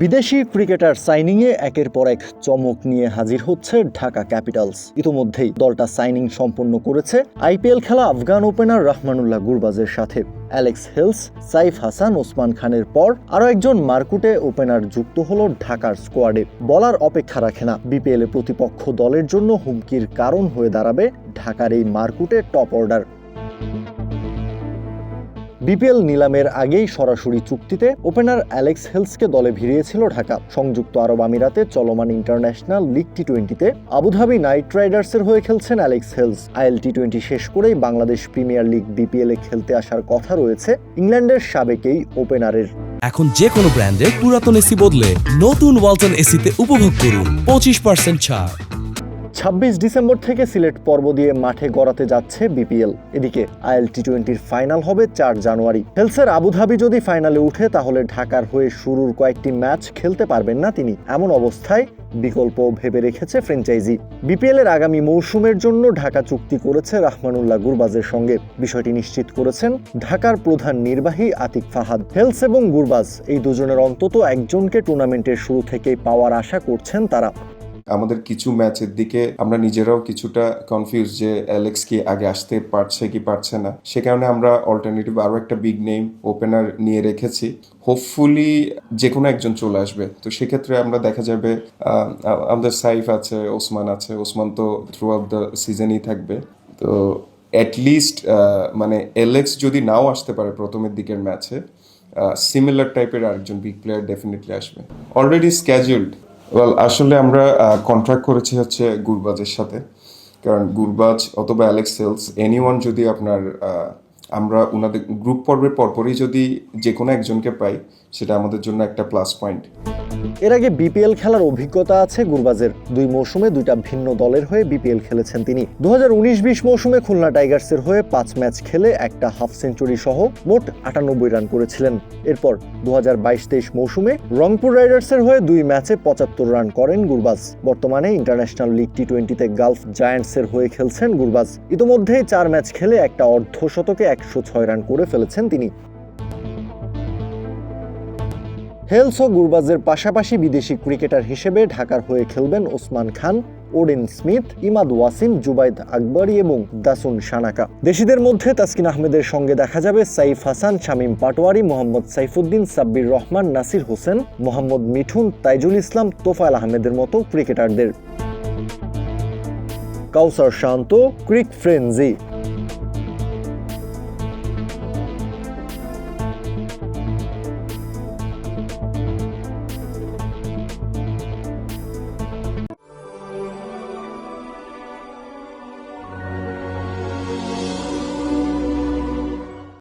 বিদেশি ক্রিকেটার সাইনিংয়ে একের পর এক চমক নিয়ে হাজির হচ্ছে ঢাকা ক্যাপিটালস। ইতোমধ্যেই দলটা সাইনিং সম্পন্ন করেছে আইপিএল খেলা আফগান ওপেনার রহমানুল্লাহ গুরবাজের সাথে। অ্যালেক্স হেলস, সাইফ হাসান, ওসমান খানের পর আরও একজন মার্কুটে ওপেনার যুক্ত হল ঢাকার স্কোয়াডে। বলার অপেক্ষা রাখে না, বিপিএলে প্রতিপক্ষ দলের জন্য হুমকির কারণ হয়ে দাঁড়াবে ঢাকার এই মার্কুটে টপ অর্ডার। বিপিএল নিলামের আগেই সরাসরি চুক্তিতে ওপেনার অ্যালেক্স হেলসকে দলে ভিড়িয়েছিল ঢাকা। সংযুক্ত আরব আমিরাতে চলমান ইন্টারন্যাশনাল লিগ টি টোয়েন্টিতে আবুধাবি নাইট রাইডার্সের হয়ে খেলছেন Alex Hales. I L T twenty শেষ করেই বাংলাদেশ প্রিমিয়ার লিগ বিপিএল খেলতে আসার কথা রয়েছে ইংল্যান্ডের সাবেকেই ওপেনারের। এখন যে কোনো ব্র্যান্ডের পুরাতন এসি বদলে নতুন ওয়ালটন এসিতে উপভোগ করুন পঁচিশ পার্সেন্ট ছাড়। ছাব্বিশ ডিসেম্বর থেকে সিলেট পর্ব দিয়ে মাঠে গড়াতে যাচ্ছে বিপিএল। এদিকে আইএল টি টোয়েন্টির ফাইনাল হবে চার জানুয়ারি। হেলসের আবুধাবি যদি ফাইনালে উঠে, তাহলে ঢাকার হয়ে শুরুর কয়েকটি ম্যাচ খেলতে পারবেন না তিনি। এমন অবস্থায় বিকল্প ভেবে রেখেছে ফ্র্যাঞ্চাইজি। বিপিএল এর আগামী মৌসুমের জন্য ঢাকা চুক্তি করেছে রাহমানুল্লাহ গুরবাজের সঙ্গে। বিষয়টি নিশ্চিত করেছেন ঢাকার প্রধান নির্বাহী আতিক ফাহাদ। হেলস এবং গুরবাজ এই দুজনের অন্তত একজনকে টুর্নামেন্টের শুরু থেকেই পাওয়ার আশা করছেন তারা। আমাদের কিছু ম্যাচের দিকে আমরা নিজেরাও কিছুটা কনফিউজ যে অ্যালেক্স কি আগে আসতে পারছে কি পারছে না। সে কারণে আমরা অল্টারনেটিভ আরও একটা বিগ নেম ওপেনার নিয়ে রেখেছি। হোপফুলি যে কোনো একজন চলে আসবে। তো সেক্ষেত্রে আমরা দেখা যাবে আমাদের সাইফ আছে ওসমান আছে। ওসমান তো থ্রু আউট দ্য সিজনই থাকবে। তো অ্যাটলিস্ট মানে এলেক্স যদি নাও আসতে পারে প্রথমের দিকের ম্যাচে সিমিলার টাইপের আরেকজন বিগ প্লেয়ার ডেফিনেটলি আসবে। অলরেডি স্ক্যাজুলড ওয়েল আসলে আমরা কন্ট্রাক্ট করেছি হচ্ছে গুরবাজের সাথে। কারণ গুরবাজ অথবা অ্যালেক্স সেলস এনিওয়ান যদি আপনার আমরা ওনাদের গ্রুপ পর্বের পরপরই যদি যে কোনো একজনকে পাই, সেটা আমাদের জন্য একটা প্লাস পয়েন্ট এর আগে বিপিএল খেলার অভিজ্ঞতা আছে গুরবাজের। দুই মৌসুমে দুইটা ভিন্ন দলের হয়ে বিপিএল খেলেছেন তিনি। দু হাজার মৌসুমে খুলনা টাইগার্সের হয়ে পাঁচ ম্যাচ খেলে একটা হাফ সেঞ্চুরি সহ মোট আটানব্বই রান করেছিলেন। এরপর দু হাজার মৌসুমে রংপুর রাইডার্সের হয়ে দুই ম্যাচে পঁচাত্তর রান করেন গুরবাজ। বর্তমানে ইন্টারন্যাশনাল লিগ টি টোয়েন্টিতে গালফ জায়ান্টসের হয়ে খেলছেন গুরবাজ। ইতোমধ্যেই চার ম্যাচ খেলে একটা অর্ধ শতকে একশো ছয় রান করে ফেলেছেন তিনি। হেলস ও গুরবাজের পাশাপাশি বিদেশি ক্রিকেটার হিসেবে ঢাকার হয়ে খেলবেন ওসমান খান, ওডেন স্মিথ, ইমাদ ওয়াসিম, জুবাইদ আকবরী এবং দাসুন সানাকা দেশিদের মধ্যে তাসকিন আহমেদের সঙ্গে দেখা যাবে সাইফ হাসান, শামীম পাটোয়ারি, মোহাম্মদ সাইফুদ্দিন, সাব্বির রহমান, নাসির হোসেন, মোহাম্মদ মিঠুন, তাইজুল ইসলাম, তোফায়েল আহমেদের মতো ক্রিকেটারদের। Kawsar Shanto, cric frenzy.